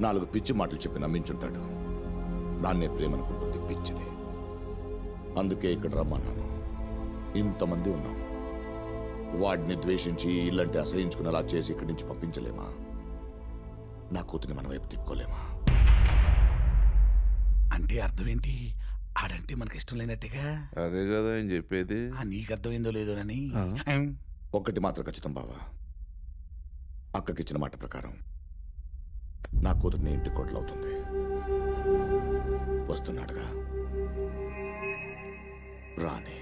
నాలుగు పిచ్చి మాటలు చెప్పి నమ్మించుంటాడు. దాన్నే ప్రేమ అనుకుంటుంది పిచ్చిది. అందుకే ఇక్కడ రమ్మన్నాను. ఇంతమంది ఉన్నాం. వాడిని ద్వేషించి ఇల్లంటే అసహించుకునేలా చేసి ఇక్కడి నుంచి పంపించలేమా? నా కూతుని మన వైపు తిప్పుకోలేమా? అంటే అర్థం ఏంటి ఆడంటే మనకి ఇష్టం లేనట్టుగా? అదే కదా ఆయన చెప్పేది. ఆ నీకు అర్థమైందో లేదోనని. ఒక్కటి మాత్రం ఖచ్చితం బావా. అక్కకిచ్చిన మాట ప్రకారం నా కూతుర్ని ఇంటి కోడలవుతుంది వస్తున్నాడుగా. రాని.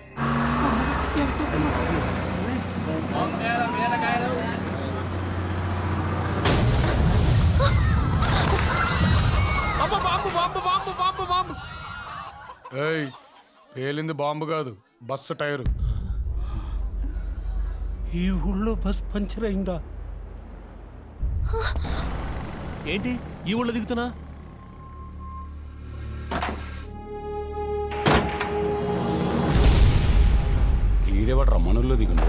ఏయ్ పేలింది బాంబు కాదు బస్సు టైరు. ఈ ఊళ్ళో బస్ పంచర్ అయిందా? ఏంటి? ఈ ఊళ్ళో దిగుతున్నా? ఈడేవాడు రమ్మనుల్లో దిగుండు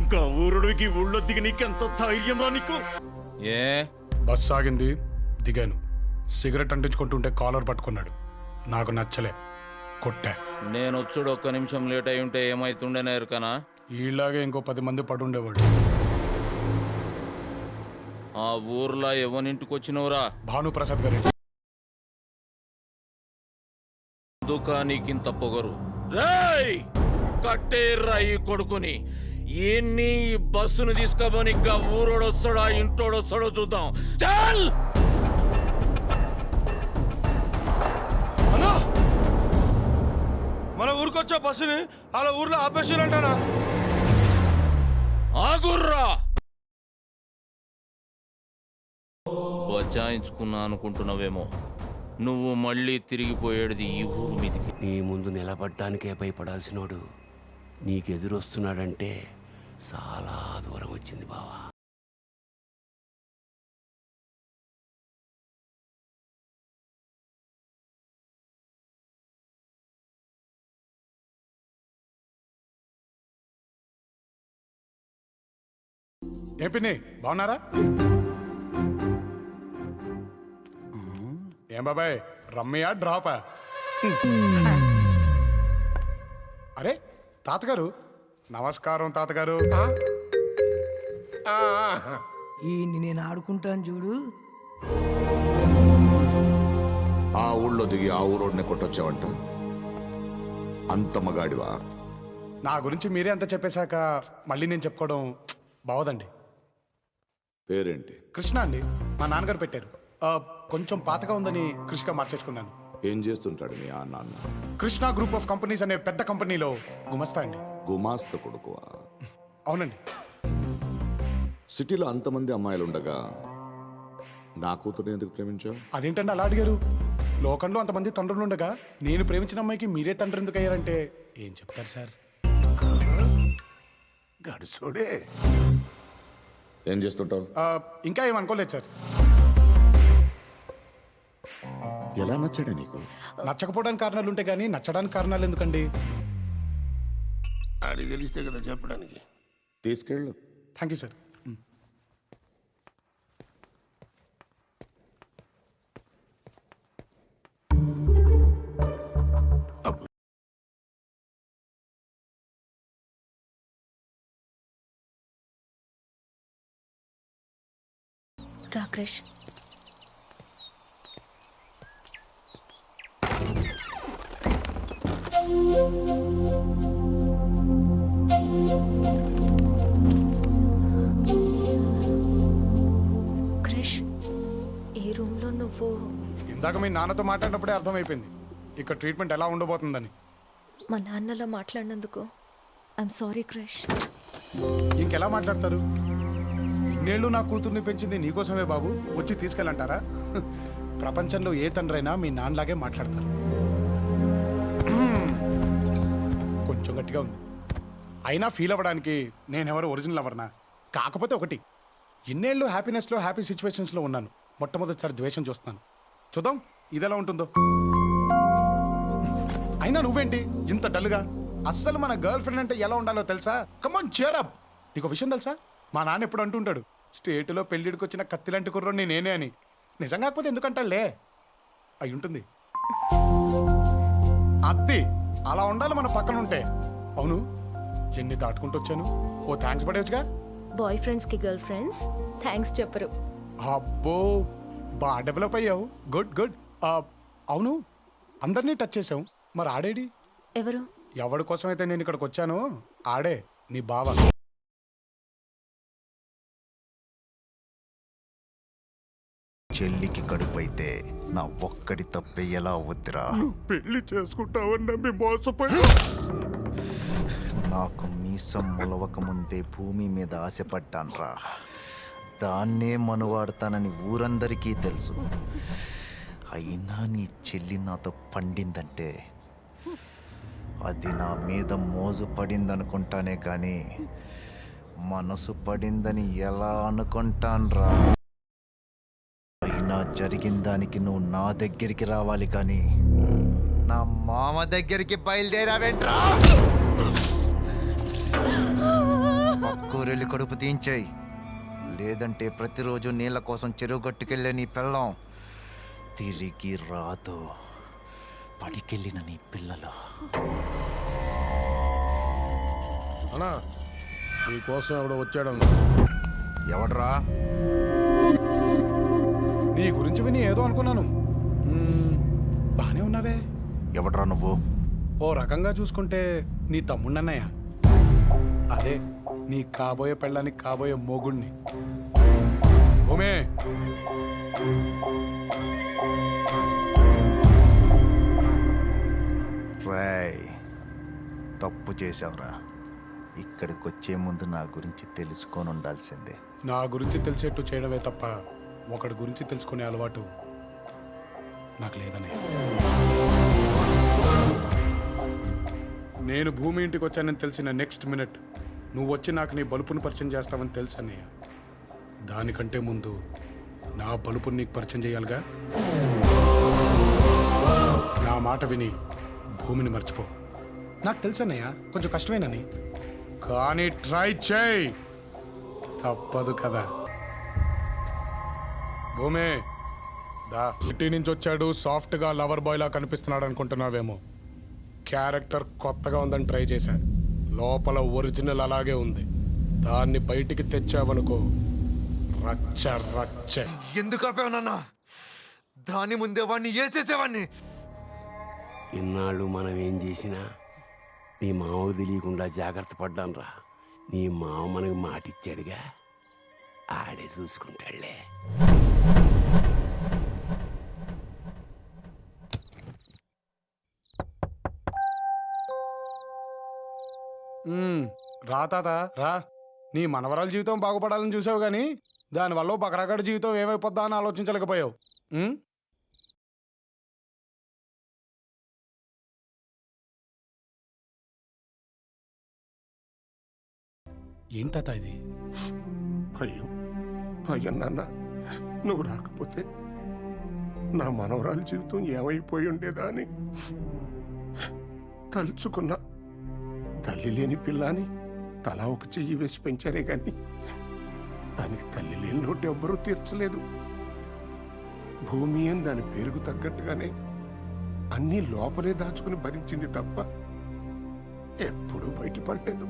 ఇంకా ఊరుడికి ఊళ్ళో దిగి నీకెంత ధైర్యం రా నీకు? ఏ? బస్ ఆగింది దిగాను. సిగరెట్ అంటించుకుంటుంటే కాలర్ పట్టుకున్నాడు. నాకు నచ్చలే. కొట్టా. నేను వచ్చుడు ఒక్క నిమిషం లేట్ అయి ఉంటే ఏమైతుండేనా ఎరుకనా? ఈలాగే ఇంకో పది మంది పడుండేవాడు. ఆ ఊర్లో ఎవనింటికి వచ్చినవురా భానుప్రసాద్ గారి. దుకాణికింత పొగరు. రేయ్! కట్టేర్రా ఈ కొడుకుని. ఎన్ని ఈ బస్సును తీసుకోబోని ఇంకా ఊరోడొస్తాడా ఇంటోడొస్తాడో చూద్దాం. చల్! మన ఊరికొచ్చే బస్సుని అలా ఊర్లో ఆపేసారంటానా? ఆగుర్రా! బచాయించుకున్నా అనుకుంటున్నావేమో. నువ్వు మళ్ళీ తిరిగిపోయేది ఈ ఊరు మీదికి. నీ ముందు నిలబడ్డానికే భయపడాల్సినోడు నీకెదురొస్తున్నాడంటే చాలా దూరం వచ్చింది బావా. ఏం పిన్ని బాగున్నారా? ఏం బాబాయ్ రమ్మయ్యా డ్రాపా? అరే తాతగారు నమస్కారం తాతగారు. ఈ నేను ఆడుకుంటాను చూడు. ఆ ఊళ్ళో దిగి ఆ ఊరోడిని కొట్టొచ్చావంట. అంత మగాడివా? నా గురించి మీరే అంత చెప్పేశాక మళ్ళీ నేను చెప్పుకోవడం బావదండి. పేరేంటి? కృష్ణ అండి. మా నాన్నగారు పెట్టారు. ఆ, కొంచెం పాతగా ఉందని కృష్ణగా మార్చేసుకున్నాను. ఏం చేస్తుంటాడు మీ ఆ నాన్న? కృష్ణ గ్రూప్ ఆఫ్ కంపెనీస్ అనే పెద్ద కంపెనీలో గుమస్తా అండి. గుమాస్త కొడుకువా అవునండి. సిటీలో అంతమంది అమ్మాయిలు ఉండగా నా కూతుర్ని ఎందుకు ప్రేమించావు? అదేంటండి అలా అడిగారు? లోకంలో అంతమంది తండ్రులు ఉండగా నేను ప్రేమించిన అమ్మాయికి మీరే తండ్రి ఎందుకు అయ్యారంటే ఏం చెప్తారు సార్? గడుసోడే ఏం చేస్తుంటావు? ఇంకా ఏం అనుకోలేదు సార్. ఎలా నచ్చాడా నీకు? నచ్చకపోవడానికి కారణాలు ఉంటాయి కానీ నచ్చడానికి కారణాలు ఎందుకండి? ఆడికి తెలిస్తే కదా చెప్పడానికి. తీసుకెళ్ళు. Thank you sir. రా క్రిష్ క్రిష్ ఈ రూమ్లో నువ్వు ఇందాక మీ నాన్నతో మాట్లాడినప్పుడే అర్థమైపోయింది. ఇక్కడ ట్రీట్మెంట్ ఎలా ఉండబోతుందని. మా నాన్నలా మాట్లాడినందుకు ఐఎమ్ సారీ క్రిష్ ఇంకెలా మాట్లాడతారు? ఇన్నేళ్ళు నా కూతుర్ని పెంచింది నీకోసమే బాబు. వచ్చి తీసుకెళ్ళంటారా? ప్రపంచంలో ఏ తండ్రైనా మీ నాన్నలాగే మాట్లాడతారు. కొంచెం గట్టిగా ఉంది. అయినా ఫీల్ అవ్వడానికి నేనెవరు ఒరిజినల్ అవర్నా కాకపోతే ఒకటి ఇన్నేళ్ళు హ్యాపీనెస్లో హ్యాపీ సిచ్యువేషన్స్లో ఉన్నాను. మొట్టమొదటిసారి ద్వేషం చూస్తున్నాను. చూద్దాం ఇది ఎలా ఉంటుందో. అయినా నువ్వేంటి? ఇంత డల్గా? అస్సలు మన గర్ల్ ఫ్రెండ్ అంటే ఎలా ఉండాలో తెలుసా? కమాన్ చేరప్ నీకు విషయం తెలుసా? మా నాన్న ఎప్పుడు అంటుంటాడు స్టేట్లో పెళ్ళిడికి వచ్చిన కత్తిలాంటి కుర్రోని నేనే అని. నిజం కాకపోతే ఎందుకంటాడులే అయి ఉంటుంది అత్తి అలా ఉండాలి మన పక్కన ఉంటే అవును ఎన్ని దాటుకుంటూ వచ్చాను ఓ థ్యాంక్స్ పడేవచ్చుగా బాయ్ ఫ్రెండ్స్కి గర్ల్ ఫ్రెండ్స్ థ్యాంక్స్ చెప్పరు. అబ్బో బాగా డెవలప్ అయ్యావు. Good good. అవును అందరినీ టచ్ చేసావు మరి ఆడేడి ఎవరు? ఎవడి కోసం అయితే నేను ఇక్కడికి వచ్చానో ఆడే నీ బావ. చెల్లికి కడుపైతే నా ఒక్కడి తప్పే ఎలా వద్దురా పెళ్ళి చేసుకుంటావని నమ్మి మోసపోయి? నాకు మీసం మొలవక ముందే భూమి మీద ఆశపడ్డాన్రా. దాన్నే మనువాడతానని ఊరందరికీ తెలుసు. అయినా నీ చెల్లి నాతో పండిందంటే అది నా మీద మోజు పడిందనుకుంటానే కానీ మనసు పడిందని ఎలా అనుకుంటాన్రా? అయినా జరిగిన దానికి నువ్వు నా దగ్గరికి రావాలి కానీ నా మామ దగ్గరికి బయలుదేరావేంట్రా? పక్కూరెళ్ళి కడుపు తీయించాయి లేదంటే ప్రతిరోజు నీళ్ళ కోసం చెరువు గట్టుకెళ్ళే నీ పిల్లం తిరిగి రాదు. పడికెళ్ళిన నీ పిల్లలు. అన్నా నీకోసం ఎవడో వచ్చాడన్నా. ఎవడ్రా? నీ విని ఏదో అనుకున్నాను. మ్మ్, బానే ఉన్నావే. ఎవడ్రా నువ్వు? ఓ రకంగా చూసుకుంటే నీ తమ్ముడన్నయ్య అదే నీ కాబోయే పెళ్ళానికి కాబోయే మొగుణ్ణి. ఓమే. రేయ్ తప్పు చేసావురా ఇక్కడికి వచ్చే ముందు నా గురించి తెలుసుకొని ఉండాల్సిందే నా గురించి తెలిసేట్టు చేయడమే తప్ప ఒకడి గురించి తెలుసుకునే అలవాటు నాకు లేదనే నేను భూమి ఇంటికి వచ్చానని తెలిసిన నెక్స్ట్ మినిట్ నువ్వు వచ్చి నాకు నీ బలుపుని పరిచయం చేస్తావని తెలుసన్నయ్య. దానికంటే ముందు నా బలుపుని నీకు పరిచయం చేయాలిగా? నా మాట విని భూమిని మర్చిపో. నాకు తెలుసన్నయ్య కొంచెం కష్టమేనని. కానీ ట్రై చేయి. తప్పదు కదా. భూమే. దా. సిటీ నుంచి వచ్చాడు సాఫ్ట్గా లవర్ బాయ్ లా కనిపిస్తున్నాడు అనుకుంటున్నావేమో. క్యారెక్టర్ కొత్తగా ఉందని ట్రై చేశా లోపల ఒరిజినల్ అలాగే ఉంది. దాన్ని బయటికి తెచ్చావనుకో రచ్చ రచ్చ. ఎందుకు ఆపావునన్నా దాని ముందే వాడిని వేసేసేవాడిని ఇన్నాళ్ళు మనం ఏం చేసినా నీ మామకు తెలియకుండా జాగ్రత్త పడ్డాను రా నీ మామ మనకు మాటిచ్చాడుగా. ఆడే చూసుకుంటాడులే. రా తాత రా. నీ మనవరాల జీవితం బాగుపడాలని చూసావు కానీ దానివల్ల బకరాగడి జీవితం ఏమైపోద్దా అని ఆలోచించలేకపోయావు? ఏంటి తాత ఇది? అయ్యో అయ్యో నాన్న నువ్వు రాకపోతే నా మనవరాలి జీవితం ఏమైపోయి ఉండేదా అని తలుచుకున్నా. తల్లి లేని పిల్లని తలా ఒక చెయ్యి వేసి పెంచారే గాని దానికి తల్లి లేని లోటు ఎవ్వరూ తీర్చలేదు. భూమి అని దాని పేరుకు తగ్గట్టుగానే అన్నీ లోపలే దాచుకుని భరించింది తప్ప ఎప్పుడూ బయటపడలేదు.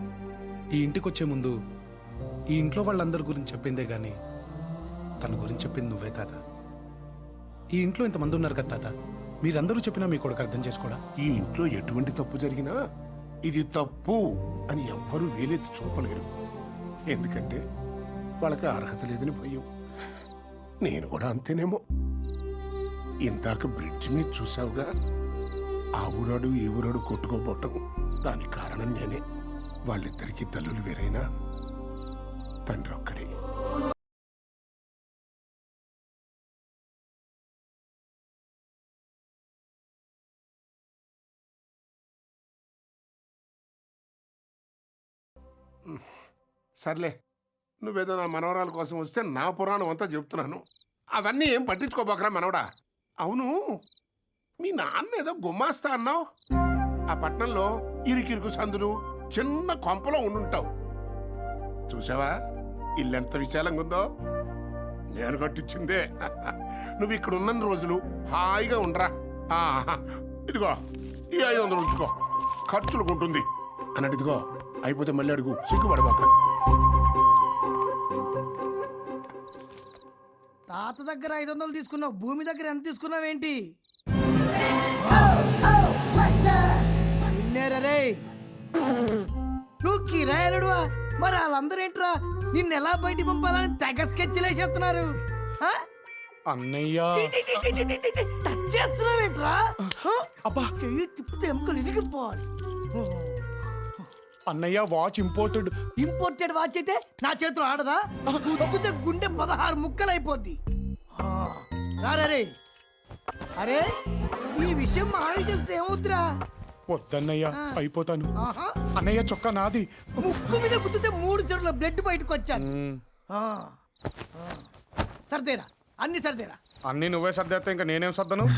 ఈ ఇంటికి వచ్చే ముందు ఈ ఇంట్లో వాళ్ళందరి గురించి చెప్పిందే గాని తన గురించి చెప్పింది నువ్వే తాత. ఈ ఇంట్లో ఇంతమంది ఉన్నారు కదా తాత? మీరందరూ చెప్పినా మీ కొడుకు అర్థం చేసుకోడా? ఈ ఇంట్లో ఎటువంటి తప్పు జరిగినా ఇది తప్పు అని ఎవ్వరూ వేలెత్తి చూపలేరు. ఎందుకంటే వాళ్ళకి అర్హత లేదని భయం. నేను కూడా అంతేనేమో. ఇందాక బ్రిడ్జ్ మీద చూసావుగా ఆ ఊరాడు ఈ ఊరాడు కొట్టుకోపోవటం దానికి కారణం నేనే. వాళ్ళిద్దరికీ తల్లులు వేరైనా తండ్రి ఒక్కడే సర్లే నువ్వేదో నా మనవరాల కోసం వస్తే నా పురాణం అంతా చెప్తున్నాను. అవన్నీ ఏం పట్టించుకోబోకరా మనవడా? అవును మీ నాన్న ఏదో గుమ్మాస్తా అన్నావు. ఆ పట్నంలో ఇరుకిరుకు సందులు చిన్న కొంపలో ఉండుంటావు. చూసావా? ఇల్లెంత విశాలంగా ఉందో? నేను కట్టించిందే. నువ్వు ఇక్కడ ఉన్న రోజులు హాయిగా ఉండరా. ఇదిగో ఈ ఐదు వందలు ఉంచుకో. ఖర్చులకు ఉంటుంది. అన్నట్టు ఇదిగో. అయిపోతే మళ్ళీ అడుగు. సిగ్గుపడబాక తాత దగ్గర ఐదు వందలు తీసుకున్నావు. భూమి దగ్గర ఎంత తీసుకున్నావేంటి విన్నారా నువ్వు కిరాయలుడువా? మరి వాళ్ళందరూ ఏంట్రా? నిన్ను ఎలా బయటికి పంపాలని తెగ స్కెచ్లేసేస్తున్నారు ఆ? అన్నయ్య. టచ్ చేస్తున్నావేంట్రా? అబ్బా. చెయ్యి తిప్పితే ఎముకలు ఇరిగిపోవాలి. అన్నయ్య వాచ్ ఇంపోర్టెడ్ ఇంపోర్టెడ్ వాచ్ అయితే నా చేతిలో ఆడదా? గుద్దుతే గుండె పదహారు ముక్కలు అయిపోద్ది రే అరే ఈ విషయం మా ఆయన తెలిస్తే ఏమవుతురా వద్దన్నయ్య అయిపోతాను. ఆహా. అన్నయ్య చొక్కా నాది. ముక్కు మీద గుద్దితే మూడు చెరువుల బ్లడ్ బయటకు వచ్చాను. సర్దేరా. అన్ని సర్దేరా. అన్ని నువ్వే సర్దేస్తే ఇంకా నేనేం సర్దను?